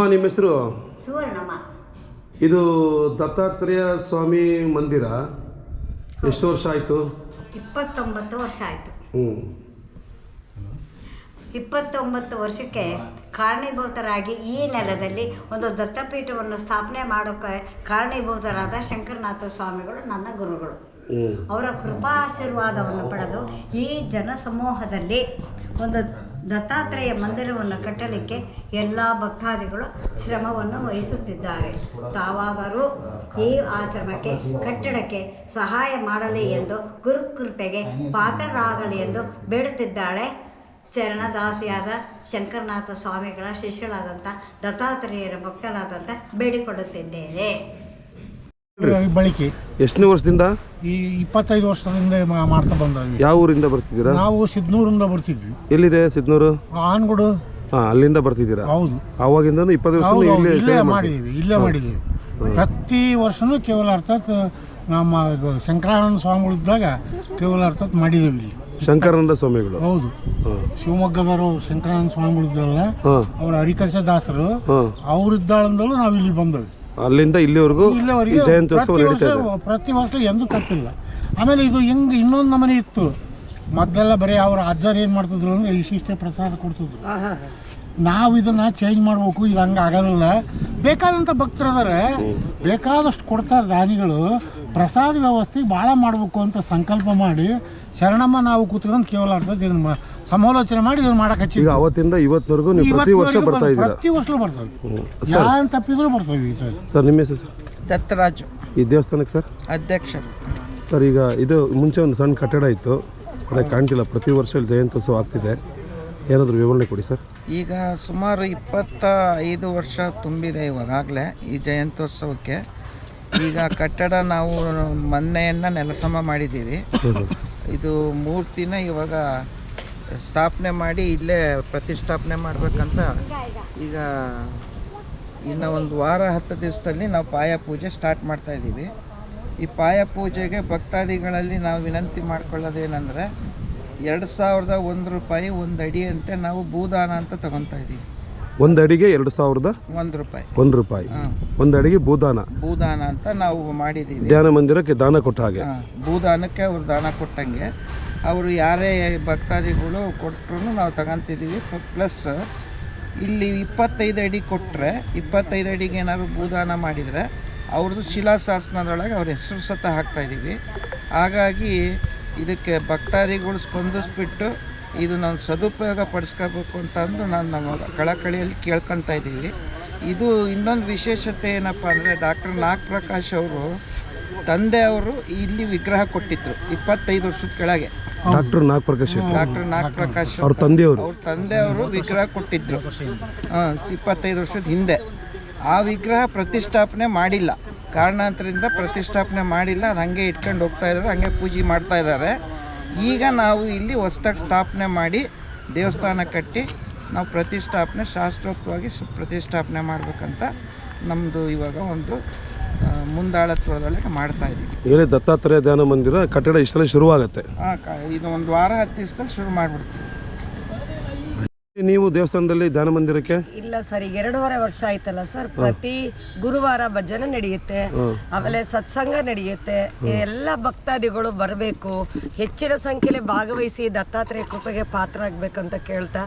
ಅಮ್ಮ ನಿಮ್ಮ ಹೆಸರು? ಸುವರ್ಣಮ್ಮ. ಇದು ದತ್ತಾತ್ರೇಯ ಸ್ವಾಮಿ ಮಂದಿರ. ಎಷ್ಟು ವರ್ಷ ಆಯಿತು? ಇಪ್ಪತ್ತೊಂಬತ್ತು ವರ್ಷ ಆಯಿತು. ಹ್ಞೂ. ಇಪ್ಪತ್ತೊಂಬತ್ತು ವರ್ಷಕ್ಕೆ ಕಾರಣೀಭೂತರಾಗಿ ಈ ನೆಲದಲ್ಲಿ ಒಂದು ದತ್ತಪೀಠವನ್ನು ಸ್ಥಾಪನೆ ಮಾಡೋಕ್ಕೆ ಕಾರಣೀಭೂತರಾದ ಶಂಕರನಾಥ ಸ್ವಾಮಿಗಳು ನನ್ನ ಗುರುಗಳು. ಅವರ ಅವರ ಕೃಪಾಶೀರ್ವಾದವನ್ನು ಪಡೆದು ಈ ಜನಸಮೂಹದಲ್ಲಿ ಒಂದು ದತ್ತಾತ್ರೇಯ ಮಂದಿರವನ್ನು ಕಟ್ಟಲಿಕ್ಕೆ ಎಲ್ಲ ಭಕ್ತಾದಿಗಳು ಶ್ರಮವನ್ನು ವಹಿಸುತ್ತಿದ್ದಾರೆ. ತಾವಾದರೂ ಈ ಆಶ್ರಮಕ್ಕೆ, ಕಟ್ಟಡಕ್ಕೆ ಸಹಾಯ ಮಾಡಲಿ ಎಂದು ಗುರುಕೃಪೆಗೆ ಪಾತ್ರರಾಗಲಿ ಎಂದು ಬೇಡುತ್ತಿದ್ದಾಳೆ. ಶರಣದಾಸಿಯಾದ ಶಂಕರನಾಥ ಸ್ವಾಮಿಗಳ ಶಿಷ್ಯಳಾದಂಥ ದತ್ತಾತ್ರೇಯರ ಭಕ್ತರಾದಂಥ ಬೇಡಿಕೊಳ್ಳುತ್ತಿದ್ದೇನೆ ಬಳಕೆ. ಎಷ್ಟನೇ ವರ್ಷದಿಂದ? ಈ ಇಪ್ಪತ್ತೈದು ವರ್ಷದಿಂದ ಮಾ- ಮಾಡ್ತಾ ಬಂದವಿ ಯಾವ ಊರಿಂದ ಬರ್ತಿದ್ದೀರಾ? ನಾವು ಸಿದ್ನೂರಿಂದ ಬರ್ತಿದ್ವಿ. ಎಲ್ಲಿದೆ ಸಿದ್ನೂರು? ಆನ್ಗುಡು. ಹಾ ಅಲ್ಲಿಂದ ಬರ್ತಿದ್ದೀರಾ? ಹೌದು. ಅವಾಗಿಂದ ಇಪ್ಪತ್ತು ವರ್ಷ ಹೌದು ಇಲ್ಲೇ ಇಲ್ಲೇ ಮಾಡಿದ್ದೀವಿ ಇಲ್ಲೇ ಮಾಡಿದ್ದೀವಿ. ಪ್ರತಿ ವರ್ಷನೂ ಕೇವಲ ಅರ್ಥಾತ್ ನಮ್ಮ ಇದು ಶಂಕರಾನಂದ ಸ್ವಾಮಿಗಳು ಇದ್ದಾಗ ಕೇವಲ ಅರ್ಥಾತ್ ಮಾಡಿದ್ದೀವಿ ಇಲ್ಲಿ. ಶಂಕರಾನಂದ ಸ್ವಾಮಿಗಳು. ಹೌದು. ಹಾಂ. ಶಿವಮೊಗ್ಗದವರು ಶಂಕರಾನಂದ ಸ್ವಾಮಿಗಳು ಇದ್ರಲ್ಲ ಹಾಂ. ಅವ್ರ ಹರಿಕರ್ಷ ದಾಸರು ಹಾಂ. ಅವ್ರಿದ್ದಾಳಂದಲೂ ನಾವು ಇಲ್ಲಿ ಬಂದವಿ. ಅಲ್ಲಿಂದ ಇಲ್ಲಿವರೆಗೂ ಈ ಪ್ರತಿ ನಡೀತಾ ಇದೆ. ಪ್ರತಿ ವರ್ಷ ಎಂದೂ ತಪ್ಪಿಲ್ಲ. ಆಮೇಲೆ ಇದು ಹೆಂಗೆ ಇನ್ನೊಂದು ನಮನೆ ಇತ್ತು. ಮೊದ್ಲೆಲ್ಲ ಬರೀ ಅವ್ರ ಅಜ್ಜರು ಏನು ಮಾಡ್ತಿದ್ರು ಅಂದ್ರೆ ಇಷ್ಟಿಷ್ಟೇ ಪ್ರಸಾದ ಕೊಡ್ತಿದ್ರು. ನಾವು ಇದನ್ನ ಚೇಂಜ್ ಮಾಡ್ಬೇಕು ಇದು ಹಂಗೆ ಆಗೋದಿಲ್ಲ ಬೇಕಾದಂಥ ಭಕ್ತರದಾರೆ ಬೇಕಾದಷ್ಟು ಕೊಡ್ತಾರೆ ದಾನಿಗಳು ಪ್ರಸಾದ ವ್ಯವಸ್ಥೆ ಭಾಳ ಮಾಡಬೇಕು ಅಂತ ಸಂಕಲ್ಪ ಮಾಡಿ ಶರಣಮ್ಮ ನಾವು ಕೂತ್ಕೊಂಡು ಕೇವಲ ಅರ್ಥ ಇದನ್ನ ಮ- ಸಮಾಲೋಚನೆ ಮಾಡಿ ಇದನ್ನ ಮಾಡಕ್ಕೆ ಈಗ ಹಚ್ಚಿದ್ವಿ ಅವತ್ತಿಂದ ಇವತ್ತಿನವರೆಗೂ ನೀವು ಪ್ರತಿ ವರ್ಷ ಬರ್ತಾ ಇದ್ದೀರಾ? ಪ್ರತಿ ವರ್ಷ ಬರ್ತಾರೆ ಯಾರು ತಪ್ಪಿದ್ರು ಬರ್ತವೆ ಈ ಸರಿ. ಸರ್ ನಿಮ್ಮ ಹೆಸರು ಸರ್? ದತ್ತರಾಜು. ಈ ದೇವಸ್ಥಾನಕ್ಕೆ ಸರ್? ಅಧ್ಯಕ್ಷರು. ಸರ್ ಈಗ ಇದು ಮುಂಚೆ ಒಂದು ಸಣ್ಣ ಕಟ್ಟಡ ಇತ್ತು. ಅದಕ್ಕೆ ಕಾಣ್ತಿಲ್ಲ ಪ್ರತಿ ವರ್ಷ ಜಯಂತ್ಯೋತ್ಸವ ಆಗ್ತಿದೆ. ಏನಾದರೂ ವಿವರಣೆ ಕೊಡಿ ಸರ್. ಈಗ ಸುಮಾರು ಇಪ್ಪತ್ತ ಐದು ವರ್ಷ ತುಂಬಿದೆ ಇವಾಗಲೇ ಈ ಜಯಂತ್ಯೋತ್ಸವಕ್ಕೆ. ಈಗ ಕಟ್ಟಡ ನಾವು ಮೊನ್ನೆಯನ್ನು ನೆಲಸಮ ಮಾಡಿದ್ದೀವಿ. ಇದು ಮೂರ್ತಿನ ಇವಾಗ ಸ್ಥಾಪನೆ ಮಾಡಿ ಇಲ್ಲೇ ಪ್ರತಿಷ್ಠಾಪನೆ ಮಾಡಬೇಕಂತ ಈಗ ಇನ್ನು ಒಂದು ವಾರ ಹತ್ತು ದಿವಸದಲ್ಲಿ ನಾವು ಪಾಯ ಪೂಜೆ ಸ್ಟಾರ್ಟ್ ಮಾಡ್ತಾ ಇದ್ದೀವಿ. ಈ ಪಾಯ ಪೂಜೆಗೆ ಭಕ್ತಾದಿಗಳಲ್ಲಿ ನಾವು ವಿನಂತಿ ಮಾಡ್ಕೊಳ್ಳೋದೇನೆಂದರೆ ಎರಡು ಸಾವಿರದ ಒಂದು ರೂಪಾಯಿ ಒಂದು ಅಡಿಯಂತೆ ನಾವು ಭೂದಾನ ಅಂತ ತಗೊತಾ ಇದ್ದೀವಿ. ಒಂದು ಅಡಿಗೆ ಎರಡು ಸಾವಿರದ ಒಂದು ರೂಪಾಯಿ. ಒಂದು ರೂಪಾಯಿ. ಹಾಂ. ಒಂದು ಅಡಿಗೆ ಭೂದಾನ. ಭೂದಾನ ಅಂತ ನಾವು ಮಾಡಿದ್ದೀವಿ. ಧ್ಯಾನ ಮಂದಿರಕ್ಕೆ ದಾನ ಕೊಟ್ಟ ಹಾಗೆ. ಹಾ, ಭೂದಾನಕ್ಕೆ ಅವ್ರು ದಾನ ಕೊಟ್ಟಂಗೆ ಅವರು ಯಾರೇ ಭಕ್ತಾದಿಗಳು ಕೊಟ್ಟರು ನಾವು ತಗೊಂತಿದ್ದೀವಿ. ಪ್ಲಸ್ ಇಲ್ಲಿ ಇಪ್ಪತ್ತೈದು ಅಡಿ ಕೊಟ್ಟರೆ ಇಪ್ಪತ್ತೈದು ಅಡಿಗೆ ಏನಾದ್ರು ಭೂದಾನ ಮಾಡಿದರೆ ಅವ್ರದ್ದು ಶಿಲಾಶಾಸನದೊಳಗೆ ಅವ್ರ ಹೆಸರು ಸತ ಹಾಕ್ತಾ ಇದ್ದೀವಿ. ಹಾಗಾಗಿ ಇದಕ್ಕೆ ಭಕ್ತಾದಿಗಳು ಸ್ಪಂದಿಸ್ಬಿಟ್ಟು ಇದು ನಾವು ಸದುಪಯೋಗ ಪಡಿಸ್ಕೋಬೇಕು ಅಂತಂದು ನಾನು ನಮ್ಮ ಕಳಕಳಿಯಲ್ಲಿ ಕೇಳ್ಕೊತಾ ಇದ್ದೀವಿ. ಇದು ಇನ್ನೊಂದು ವಿಶೇಷತೆ ಏನಪ್ಪ ಅಂದರೆ ಡಾಕ್ಟರ್ ನಾಗ್ ಪ್ರಕಾಶ್ ಅವರು ತಂದೆ ಅವರು ಇಲ್ಲಿ ವಿಗ್ರಹ ಕೊಟ್ಟಿದ್ರು ಇಪ್ಪತ್ತೈದು ವರ್ಷದ ಕೆಳಗೆ. ಡಾಕ್ಟರ್ ನಾಗಪ್ರಕಾಶ್ ಡಾಕ್ಟರ್ ನಾಗ್ ಪ್ರಕಾಶ್ ಅವ್ರ. ತಂದೆಯವರು ಅವ್ರ ತಂದೆಯವರು ವಿಗ್ರಹ ಕೊಟ್ಟಿದ್ರು. ಹಾಂ ಇಪ್ಪತ್ತೈದು ವರ್ಷದ ಹಿಂದೆ. ಆ ವಿಗ್ರಹ ಪ್ರತಿಷ್ಠಾಪನೆ ಮಾಡಿಲ್ಲ. ಕಾರಣಾಂತರದಿಂದ ಪ್ರತಿಷ್ಠಾಪನೆ ಮಾಡಿಲ್ಲ ಅದು ಹಂಗೆ ಇಟ್ಕೊಂಡು ಹೋಗ್ತಾ ಇದ್ದಾರೆ ಹಂಗೆ ಪೂಜೆ ಮಾಡ್ತಾ ಇದ್ದಾರೆ ಈಗ ನಾವು ಇಲ್ಲಿ ಹೊಸ್ದಾಗಿ ಸ್ಥಾಪನೆ ಮಾಡಿ ದೇವಸ್ಥಾನ ಕಟ್ಟಿ ನಾವು ಪ್ರತಿಷ್ಠಾಪನೆ ಶಾಸ್ತ್ರೋಕ್ತವಾಗಿ ಪ್ರತಿಷ್ಠಾಪನೆ ಮಾಡಬೇಕಂತ ನಮ್ಮದು ಇವಾಗ ಒಂದು ಮುಂದಾಳತ್ವದೊಳಗೆ ಮಾಡ್ತಾ ಇದ್ದೀವಿ. ಹೇಳಿ ದತ್ತಾತ್ರೇಯ ಧ್ಯಾನ ಮಂದಿರ ಕಟ್ಟಡ ಇಷ್ಟರಲ್ಲಿ ಶುರುವಾಗುತ್ತೆ. ಹಾಂ ಇದು ಒಂದು ವಾರ ಹತ್ತು ದಿವಸದಲ್ಲಿ ಶುರು ಮಾಡಿಬಿಡ್ತೀವಿ. ನೀವು ದೇವಸ್ಥಾನದಲ್ಲಿ ಧ್ಯಾನ ಮಂದಿರಕ್ಕೆ? ಇಲ್ಲ ಸರ್ ಈಗ ಎರಡೂವರೆ ವರ್ಷ ಆಯ್ತಲ್ಲ ಸರ್. ಪ್ರತಿ ಗುರುವಾರ ಭಜನೆ ನಡೆಯುತ್ತೆ ಆಮೇಲೆ ಸತ್ಸಂಗ ನಡೆಯುತ್ತೆ. ಎಲ್ಲ ಭಕ್ತಾದಿಗಳು ಬರಬೇಕು. ಹೆಚ್ಚಿನ ಸಂಖ್ಯೆಯಲ್ಲಿ ಭಾಗವಹಿಸಿ ದತ್ತಾತ್ರೇಯ ಕೃಪೆಗೆ ಪಾತ್ರ ಆಗ್ಬೇಕಂತ ಕೇಳ್ತಾ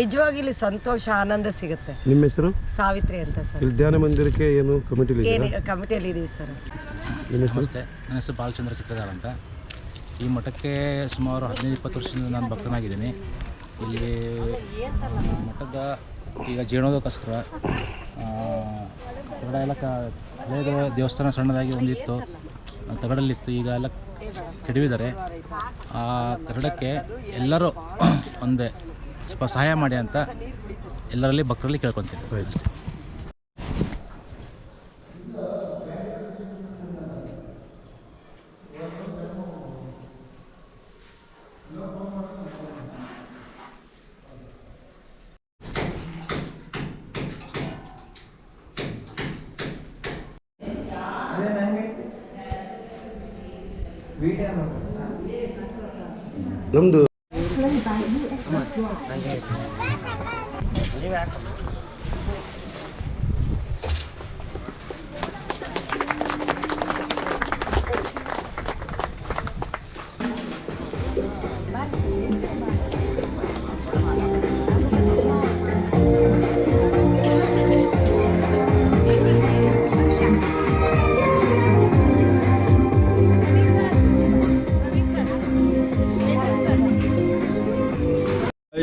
ನಿಜವಾಗಿ ಇಲ್ಲಿ ಸಂತೋಷ ಆನಂದ ಸಿಗುತ್ತೆ. ನಿಮ್ಮ ಹೆಸರು? ಸಾವಿತ್ರಿ ಅಂತ ಸರ್. ಇಲ್ಲಿ ಧ್ಯಾನ ಮಂದಿರಕ್ಕೆ ಏನು ಕಮಿಟಿಲಿ ಏನು ಕಮಿಟಿಯಲ್ಲಿ ಇದೀವಿ ಸರ್. ನಿಮ್ಮ ಹೆಸರು? ನಮಸ್ತೆ ನನ್ನ ಹೆಸರು ಬಾಲಚಂದ್ರ ಚಿತ್ರಗಾರ ಅಂತ. ಈ ಮಠಕ್ಕೆ ಸುಮಾರು ಹದಿನೈದು ಇಪ್ಪತ್ತು ವರ್ಷದಿಂದ ನಾನು ಭಕ್ತನಾಗಿದ್ದೀನಿ. ಇಲ್ಲಿ ಮಠದ ಈಗ ಜೀರ್ಣೋದಕ್ಕೋಸ್ಕರ ತಗಡ ಎಲ್ಲ ಹಳೆಯದು ದೇವಸ್ಥಾನ ಸಣ್ಣದಾಗಿ ಒಂದಿತ್ತು ತಗಡಲ್ಲಿತ್ತು, ಈಗ ಎಲ್ಲ ಕೆಡವಿದ್ದಾರೆ. ಆ ತಗಡಕ್ಕೆ ಎಲ್ಲರೂ ಒಂದೇ ಸ್ವಲ್ಪ ಸಹಾಯ ಮಾಡಿ ಅಂತ ಎಲ್ಲರಲ್ಲಿ ಭಕ್ತರಲ್ಲಿ ಕೇಳ್ಕೊತೀನಿ. ನಮ್ಮದು